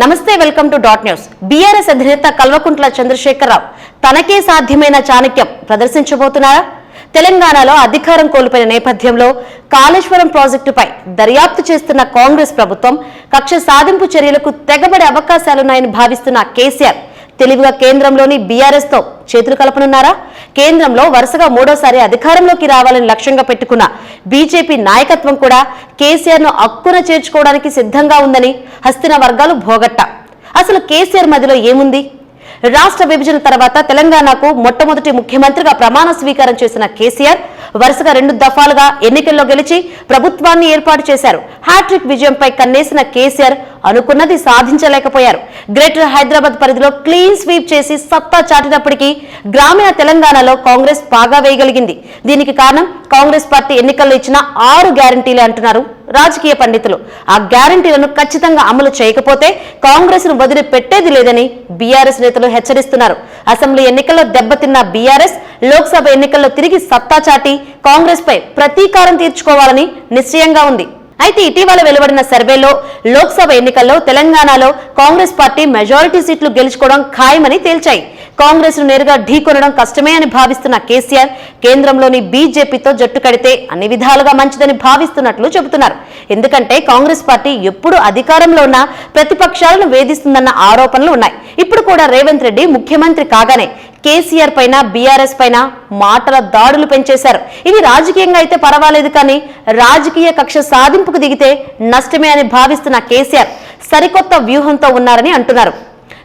నమస్తే welcome to dot news. BRS అధినేత కల్వకుంట్ల చంద్రశేఖరరావు తనకే సాధ్యమైన చాణక్యం ప్రదర్శించబోతున్నారా? తెలంగాణలో అధికారం కోల్పోయిన నేపథ్యంలో కాళేశ్వరం ప్రాజెక్టుపై దర్యాప్తు చేస్తున్న కాంగ్రెస్ ప్రభుత్వం కక్ష సాధింపు చర్యలకు తెగబడే అవకాశాలున్నాయని భావిస్తున్న కేసీఆర్ తెలివిగా కేంద్రంలోని బీఆర్ఎస్తో చేతులు కలపనున్నారా? కేంద్రంలో వరుసగా మూడోసారి అధికారంలోకి రావాలని లక్ష్యంగా పెట్టుకున్న బీజేపీ నాయకత్వం కూడా కేసీఆర్ను అక్కున చేర్చుకోవడానికి సిద్ధంగా ఉందని హస్తిన వర్గాలు భోగట్ట. అసలు కేసీఆర్ మధ్యలో ఏముంది? రాష్ట్ర విభజన తర్వాత తెలంగాణకు మొట్టమొదటి ముఖ్యమంత్రిగా ప్రమాణ స్వీకారం చేసిన కేసీఆర్ వరుసగా రెండు దఫాలుగా ఎన్నికల్లో గెలిచి ప్రభుత్వాన్ని ఏర్పాటు చేశారు. హ్యాట్రిక్ విజయంపై కన్నేసిన కేసీఆర్ అనుకున్నది సాధించలేకపోయారు. గ్రేటర్ హైదరాబాద్ పరిధిలో క్లీన్ స్వీప్ చేసి సత్తా చాటినప్పటికీ గ్రామీణ తెలంగాణలో కాంగ్రెస్ బాగా వేయగలిగింది. దీనికి కారణం కాంగ్రెస్ పార్టీ ఎన్నికల్లో ఇచ్చిన ఆరు గ్యారంటీలే అంటున్నారు రాజకీయ పండితులు. ఆ గ్యారంటీలను ఖచ్చితంగా అమలు చేయకపోతే కాంగ్రెస్ను వదిలిపెట్టేది లేదని బీఆర్ఎస్ నేతలు హెచ్చరిస్తున్నారు. అసెంబ్లీ ఎన్నికల్లో దెబ్బతిన్న బీఆర్ఎస్ లోక్సభ ఎన్నికల్లో తిరిగి సత్తా చాటి కాంగ్రెస్ పై ప్రతీకారం తీర్చుకోవాలని నిశ్చయంగా ఉంది. అయితే ఇటీవల వెలువడిన సర్వేలో లోక్సభ ఎన్నికల్లో తెలంగాణలో కాంగ్రెస్ పార్టీ మెజారిటీ సీట్లు గెలుచుకోవడం ఖాయమని తేల్చాయి. కాంగ్రెస్ను నేరుగా ఢీకొనడం కష్టమే అని భావిస్తున్న కేసీఆర్ కేంద్రంలోని బీజేపీతో జట్టు కడితే అన్ని విధాలుగా మంచిదని భావిస్తున్నట్లు చెబుతున్నారు. ఎందుకంటే కాంగ్రెస్ పార్టీ ఎప్పుడు అధికారంలో ఉన్న ప్రతిపక్షాలను వేధిస్తుందన్న ఆరోపణలు ఉన్నాయి. ఇప్పుడు కూడా రేవంత్ రెడ్డి ముఖ్యమంత్రి కాగానే కేసీఆర్ పైన బీఆర్ఎస్ పైన మాటల దాడులు పెంచేశారు. ఇది రాజకీయంగా అయితే పర్వాలేదు కానీ రాజకీయ కక్ష సాధింపుకు దిగితే నష్టమే అని భావిస్తున్న కేసీఆర్ సరికొత్త వ్యూహంతో ఉన్నారని అంటున్నారు.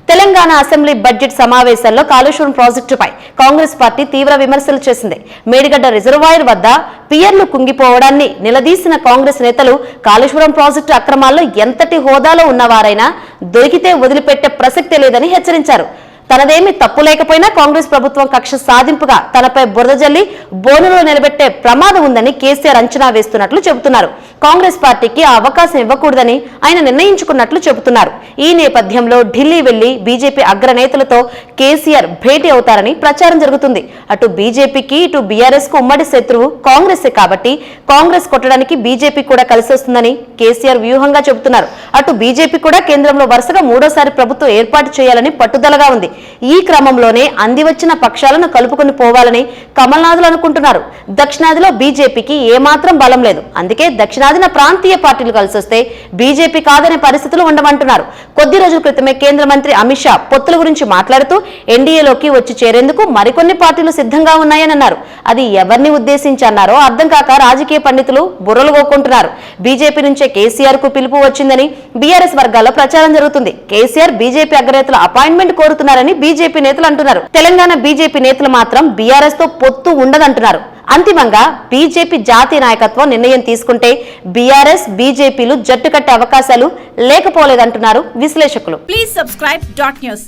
తెలంగాణ అసెంబ్లీ బడ్జెట్ సమావేశాల్లో కాళేశ్వరం ప్రాజెక్టుపై కాంగ్రెస్ పార్టీ తీవ్ర విమర్శలు చేసింది. మేడిగడ్డ రిజర్వాయర్ వద్ద పియర్లు కుంగిపోవడాన్ని నిలదీసిన కాంగ్రెస్ నేతలు కాళేశ్వరం ప్రాజెక్టు అక్రమాల్లో ఎంతటి హోదాలో ఉన్నవారైనా దొరికితే వదిలిపెట్టే ప్రసక్తే లేదని హెచ్చరించారు. తనదేమీ తప్పు లేకపోయినా కాంగ్రెస్ ప్రభుత్వం కక్ష సాధింపుగా తనపై బురద జల్లి బోనులో నిలబెట్టే ప్రమాదం ఉందని కేసీఆర్ అంచనా వేస్తున్నట్లు చెబుతున్నారు. కాంగ్రెస్ పార్టీకి ఆ అవకాశం ఇవ్వకూడదని ఆయన నిర్ణయించుకున్నట్లు చెబుతున్నారు. ఈ నేపథ్యంలో ఢిల్లీ వెళ్ళి బీజేపీ అగ్రనేతలతో కేసీఆర్ భేటీ అవుతారని ప్రచారం జరుగుతుంది. అటు బీజేపీకి ఇటు బీఆర్ఎస్కు ఉమ్మడి శత్రువు కాంగ్రెసే కాబట్టి కాంగ్రెస్ కొట్టడానికి బీజేపీ కూడా కలిసి వస్తుందని కేసీఆర్ వ్యూహంగా చెబుతున్నారు. అటు బీజేపీ కూడా కేంద్రంలో వరుసగా మూడోసారి ప్రభుత్వం ఏర్పాటు చేయాలని పట్టుదలగా ఉంది. ఈ క్రమంలోనే అంది వచ్చిన పక్షాలను కలుపుకొని పోవాలని కమల్నాథులు అనుకుంటున్నారు. దక్షిణాదిలో బీజేపీకి ఏమాత్రం బలం లేదు. అందుకే దక్షిణాదిన ప్రాంతీయ పార్టీలు కలిసి వస్తే బీజేపీ కాదనే పరిస్థితులు ఉండమంటున్నారు కొద్ది రోజుల క్రితమే కేంద్ర మంత్రి అమిత్ షా పొత్తుల గురించి మాట్లాడుతూ ఎన్డీఏలోకి వచ్చి చేరేందుకు మరికొన్ని పార్టీలు సిద్ధంగా ఉన్నాయని అన్నారు అది ఎవరిని ఉద్దేశించి అన్నారో అర్థం కాక రాజకీయ పండితులు బుర్రలు గోకుంటున్నారు బీజేపీ నుంచే కేసీఆర్కు పిలుపు వచ్చిందని బీఆర్ఎస్ వర్గాల్లో ప్రచారం జరుగుతుంది. కేసీఆర్ బీజేపీ అగ్రనేతల అపాయింట్మెంట్ కోరుతున్నారని బీజేపీ నేతలు అంటున్నారు. తెలంగాణ బీజేపీ నేతలు మాత్రం బీఆర్ఎస్తో పొత్తు ఉండదంటున్నారు. అంతిమంగా బీజేపీ జాతీయ నాయకత్వం నిర్ణయం తీసుకుంటే బీఆర్ఎస్ బీజేపీలు జట్టు కట్టే అవకాశాలు లేకపోలేదంటున్నారు విశ్లేషకులు. Please subscribe dot news